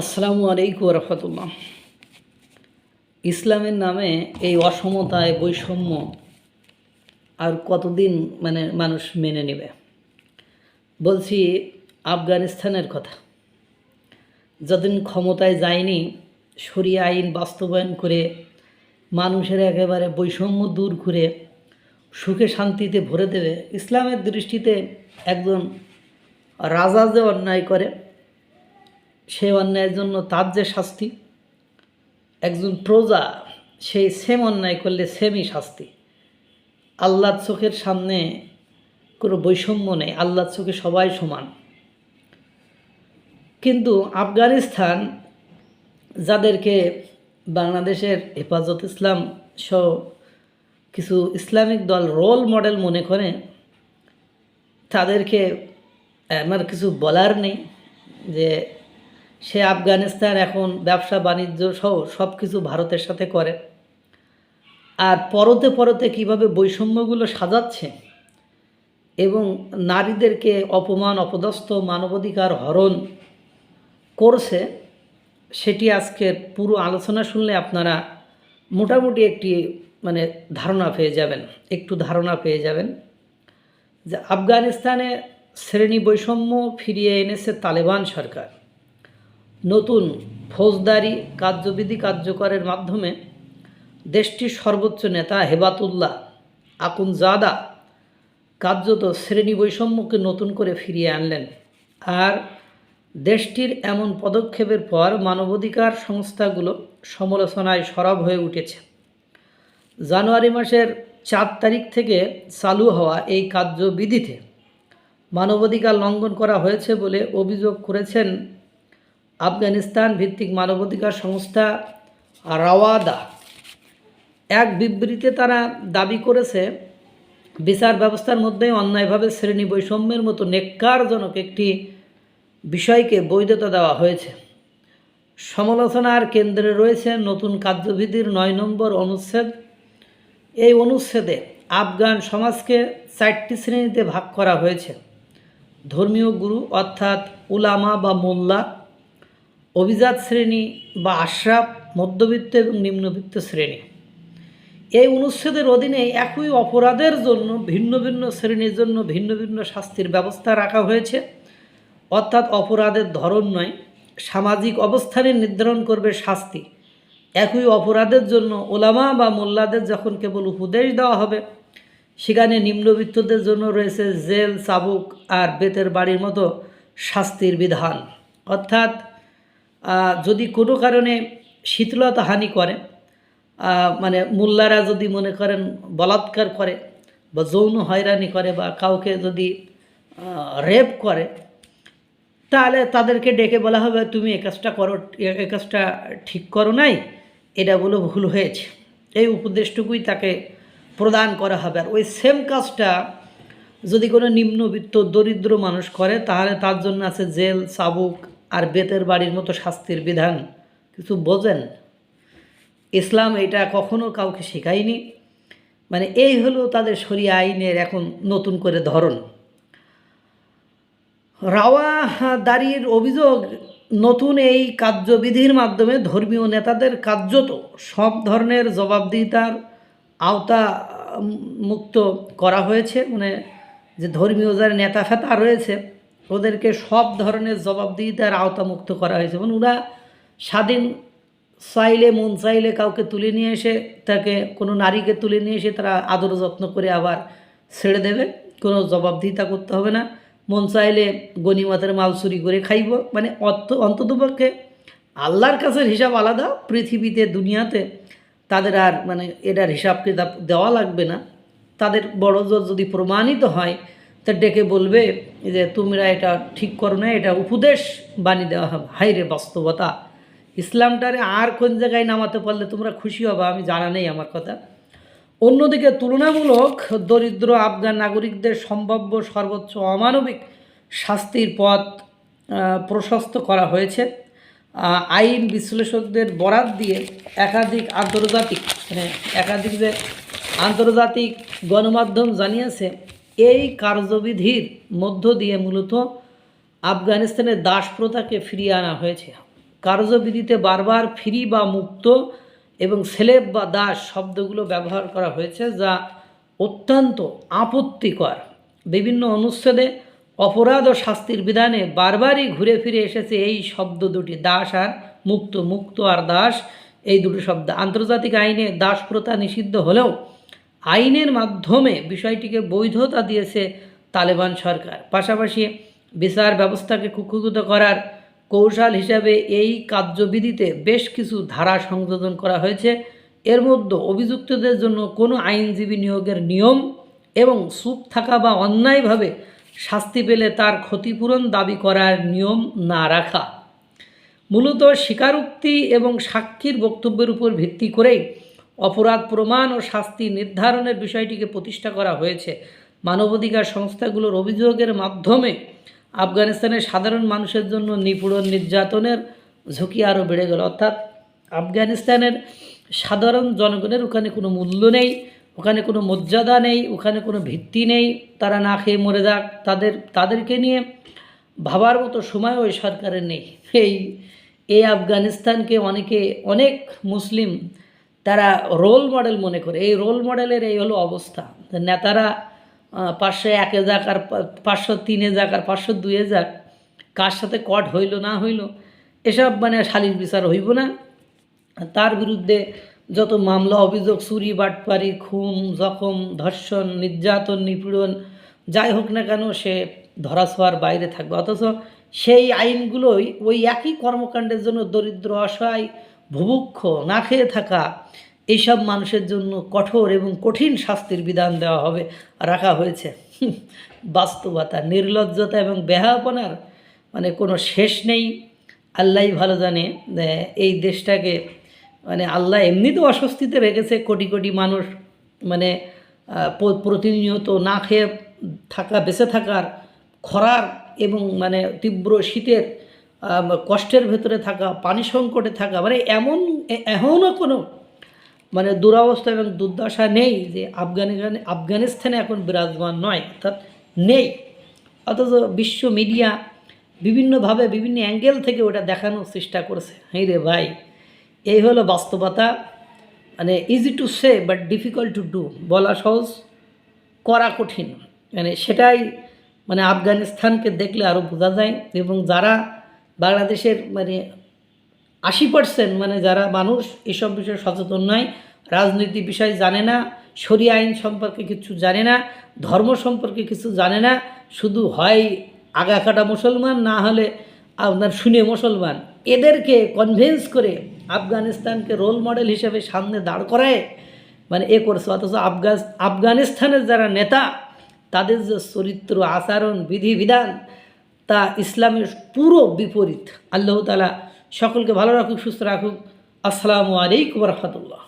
আসসালামু আলাইকুম রহমতুল্লাহ। ইসলামের নামে এই অসমতায় বৈষম্য আর কতদিন মানে মানুষ মেনে নেবে? বলছি আফগানিস্তানের কথা। যতদিন ক্ষমতায় যায়নি, সরিয়ে আইন বাস্তবায়ন করে মানুষের একেবারে বৈষম্য দূর করে সুখে শান্তিতে ভরে দেবে, ইসলামের দৃষ্টিতে একজন রাজা যে অন্যায় করে সে অন্যায়ের জন্য তার যে শাস্তি, একজন প্রজা সেই সেম অন্যায় করলে সেমই শাস্তি। আল্লাহর চোখের সামনে কোনো বৈষম্য নেই, আল্লাহর চোখে সবাই সমান। কিন্তু আফগানিস্তান যাদেরকে বাংলাদেশের হেফাজত ইসলাম সহ কিছু ইসলামিক দল রোল মডেল মনে করে, তাদেরকে আমার কিছু বলার নেই যে সে আফগানিস্তান এখন ব্যবসা, বাণিজ্য সহ সব কিছু ভারতের সাথে করে। আর পরতে পরতে কীভাবে বৈষম্যগুলো সাজাচ্ছে এবং নারীদেরকে অপমান, অপদস্থ, মানবাধিকার হরণ করছে, সেটি আজকের পুরো আলোচনা শুনলে আপনারা মোটামুটি একটি মানে ধারণা পেয়ে যাবেন, একটু ধারণা পেয়ে যাবেন যে আফগানিস্তানে শ্রেণি বৈষম্য ফিরিয়ে এনেছে তালেবান সরকার। নতুন ফৌজদারি কার্যবিধি কার্যকরের মাধ্যমে দেশটির সর্বোচ্চ নেতা হেবাতুল্লাহ আকুনজাদা কার্যত শ্রেণি বৈষম্যকে নতুন করে ফিরিয়ে আনলেন। আর দেশটির এমন পদক্ষেপের পর মানবাধিকার সংস্থাগুলো সমালোচনায় সরব হয়ে উঠেছে। জানুয়ারি মাসের চার তারিখ থেকে চালু হওয়া এই কার্যবিধিতে মানবাধিকার লঙ্ঘন করা হয়েছে বলে অভিযোগ করেছেন আফগানিস্তান ভিত্তিক মানবাধিকার সংস্থা রাওয়াদা। এক বিবৃতিতে তারা দাবি করেছে, বিচার ব্যবস্থার মধ্যে অন্যায়ভাবে শ্রেণি বৈষম্যের মতো নেককারজনক একটি বিষয়কে বৈধতা দেওয়া হয়েছে। সমালোচনার কেন্দ্রে রয়েছে নতুন কার্যবিধির নয় নম্বর অনুচ্ছেদ। এই অনুচ্ছেদে আফগান সমাজকে চারটি শ্রেণীতে ভাগ করা হয়েছে। ধর্মীয় গুরু অর্থাৎ উলামা বা মোল্লা অভিজাত শ্রেণি বা আশরাফ মধ্যবিত্ত এবং নিম্নবিত্ত শ্রেণি। এই অনুচ্ছেদের অধীনে একই অপরাধের জন্য ভিন্ন ভিন্ন শ্রেণির জন্য ভিন্ন ভিন্ন শাস্তির ব্যবস্থা রাখা হয়েছে। অর্থাৎ অপরাধের ধরন নয়, সামাজিক অবস্থানে নির্ধারণ করবে শাস্তি। একই অপরাধের জন্য ওলামা বা মোল্লাদের যখন কেবল উপদেশ দেওয়া হবে, সেখানে নিম্নবিত্তদের জন্য রয়েছে জেল, চাবুক আর বেতের বাড়ির মতো শাস্তির বিধান। অর্থাৎ যদি কোনো কারণে শীতলতা হানি করে মানে মোল্লারা যদি মনে করেন বলাৎকার করে বা যৌন হয়রানি করে বা কাউকে যদি রেপ করে, তাহলে তাদেরকে ডেকে বলা হবে, তুমি এ কাজটা করো, এ কাজটা ঠিক করো নাই, এটা বলে ভুল হয়েছে। এই উপদেশটুকুই তাকে প্রদান করা হবে। আর ওই সেম কাজটা যদি কোনো নিম্নবিত্ত, দরিদ্র মানুষ করে, তাহলে তার জন্য আছে জেল চাবুক আর বেতের বাড়ির মতো শাস্তির বিধান কিছু বোঝেন? ইসলাম এটা কখনো কাউকে শেখায়নি? মানে এই হলো তাদের সরিয়া আইনের এখন নতুন করে ধরন। রাওয়া দাঁড়ির অভিযোগ, নতুন এই কার্যবিধির মাধ্যমে ধর্মীয় নেতাদের কার্যত সব ধরনের জবাবদিহিতার আওতা মুক্ত করা হয়েছে। মানে যে ধর্মীয় যারা নেতা ফেতা রয়েছে ওদেরকে সব ধরনের জবাবদিহিতার আওতামুক্ত করা হয়েছে। এবং ওরা স্বাধীন চাইলে, মন চাইলে কাউকে তুলে নিয়ে এসে, তাকে কোনো নারীকে তুলে নিয়ে এসে তারা আদর যত্ন করে আবার ছেড়ে দেবে। কোনো জবাবদিহিতা করতে হবে না। মন চাইলে গণিমতের মাল চুরি করে খাইব। মানে অন্ততপক্ষে আল্লাহর কাছের হিসাব আলাদা। পৃথিবীতে, দুনিয়াতে তাদের আর মানে এটার হিসাব কিতাব দেওয়া লাগবে না। তাদের বড় যদি প্রমাণিত হয় তা ডেকে বলবে যে, তোমরা এটা ঠিক করো না, এটা উপদেশ বানিয়ে দেওয়া হবে। হাইরে বাস্তবতা। ইসলামটারে আর কোন জায়গায় নামাতে পারলে তোমরা খুশি হবে, আমি জানা নেই আমার কথা। অন্যদিকে তুলনামূলক দরিদ্র আফগান নাগরিকদের সম্ভাব্য সর্বোচ্চ অমানবিক শাস্তির পথ প্রশস্ত করা হয়েছে। আইন বিশ্লেষকদের বরাত দিয়ে একাধিক আন্তর্জাতিক মানে একাধিক যে আন্তর্জাতিক গণমাধ্যম জানিয়েছে এই কার্যবিধির মধ্য দিয়ে মূলত আফগানিস্তানের দাস প্রথাকে ফিরিয়ে আনা হয়েছে। কার্যবিধিতে বারবার ফ্রি বা মুক্ত এবং সেলেব বা দাস শব্দগুলো ব্যবহার করা হয়েছে, যা অত্যন্ত আপত্তিকর। বিভিন্ন অনুচ্ছেদে অপরাধ ও শাস্তির বিধানে বারবারই ঘুরে ফিরে এসেছে এই শব্দ দুটি, দাস আর মুক্ত। মুক্ত আর দাস, এই দুটো শব্দ। আন্তর্জাতিক আইনে দাস প্রথা নিষিদ্ধ হলেও আইনের মাধ্যমে বিষয়টিকে বৈধতা দিয়েছে তালেবান সরকার। পাশাপাশি বিচার ব্যবস্থাকে কুক্ষুগত করার কৌশল হিসাবে এই কার্যবিধিতে বেশ কিছু ধারা সংযোজন করা হয়েছে। এর মধ্যে অভিযুক্তদের জন্য কোনো আইনজীবী নিয়োগের নিয়ম এবং চুপ থাকা বা অন্যায়ভাবে শাস্তি পেলে তার ক্ষতিপূরণ দাবি করার নিয়ম না রাখা। মূলত স্বীকারোক্তি এবং সাক্ষীর বক্তব্যের উপর ভিত্তি করেই অপরাধ প্রমাণ ও শাস্তি নির্ধারণের বিষয়টিকে প্রতিষ্ঠা করা হয়েছে। মানবাধিকার সংস্থাগুলোর অভিযোগের মাধ্যমে আফগানিস্তানের সাধারণ মানুষের জন্য নিপীড়ন নির্যাতনের ঝুঁকি আরও বেড়ে গেল। অর্থাৎ আফগানিস্তানের সাধারণ জনগণের ওখানে কোনো মূল্য নেই, ওখানে কোনো মর্যাদা নেই, ওখানে কোনো ভিত্তি নেই। তারা না খেয়ে মরে যাক, তাদের, তাদেরকে নিয়ে ভাবার মতো সময় ওই সরকারের নেই। এই এই আফগানিস্তানকে অনেকে, অনেক মুসলিম তারা রোল মডেল মনে করে। এই রোল মডেলের এই হলো অবস্থা। নেতারা পাঁচশো একে যাক আর পাঁচশো তিনে যাক আর পাঁচশো দুয়ে যাক কার সাথে কট হইল, না হইল, এসব মানে শালির বিচার হইব না। তার বিরুদ্ধে যত মামলা, অভিযোগ, চুরি, বাটপারি, খুন, জখম, ধর্ষণ, নির্যাতন, নিপীড়ন, যাই হোক না কেন সে ধরাছোঁয়ার বাইরে থাকবে। অথচ সেই আইনগুলোই ওই একই কর্মকাণ্ডের জন্য দরিদ্র, অসহায় ভুভুক্ষ, না খেয়ে থাকা এইসব মানুষের জন্য কঠোর এবং কঠিন শাস্তির বিধান দেওয়া হবে, রাখা হয়েছে। বাস্তবতা, নির্লজ্জতা এবং বেহাপনার মানে কোনো শেষ নেই। আল্লাহ ভালো জানে এই দেশটাকে মানে আল্লাহ এমনিতেও অস্বস্তিতে রেখেছে, কোটি কোটি মানুষ মানে প্রতিনিয়ত না খেয়ে থাকা, বেঁচে থাকার খরার এবং মানে তীব্র শীতের কষ্টের ভেতরে থাকা, পানি সংকটে থাকা মানে এমন এমনও কোনো মানে দুরবস্থা এবং দুর্দশা নেই যে আফগানিস্তানে আফগানিস্তানে এখন বিরাজমান নয়, অর্থাৎ নেই। অথচ বিশ্ব মিডিয়া বিভিন্নভাবে বিভিন্ন অ্যাঙ্গেল থেকে ওটা দেখানোর চেষ্টা করেছে। হ্যাঁ রে ভাই, এই হলো বাস্তবতা মানে easy to say but difficult to do বলা সহজ, করা কঠিন। মানে সেটাই মানে আফগানিস্তানকে দেখলে আরও বোঝা যায়, এবং যারা বাংলাদেশের মানে আশি পার্সেন্ট মানে যারা মানুষ এসব বিষয়ে সচেতন নয়, রাজনীতি বিষয় জানে না শরী আইন সম্পর্কে কিছু জানে না, ধর্ম সম্পর্কে কিছু জানে না, শুধু হয় আগাকাটা মুসলমান, না হলে আপনার শুনে মুসলমান। এদেরকে কনভিন্স করে আফগানিস্তানকে রোল মডেল হিসেবে সামনে দাঁড় করায় মানে এ করছে। অথচ আফগান, আফগানিস্তানের যারা নেতা, তাদের যে চরিত্র, আচরণ, বিধিবিধান তা ইসলামের পুরো বিপরীত। আল্লাহ তালা সকলকে ভালো রাখুক সুস্থ রাখুক। আসসালামু আলাইকুম রহমতুল্লাহ।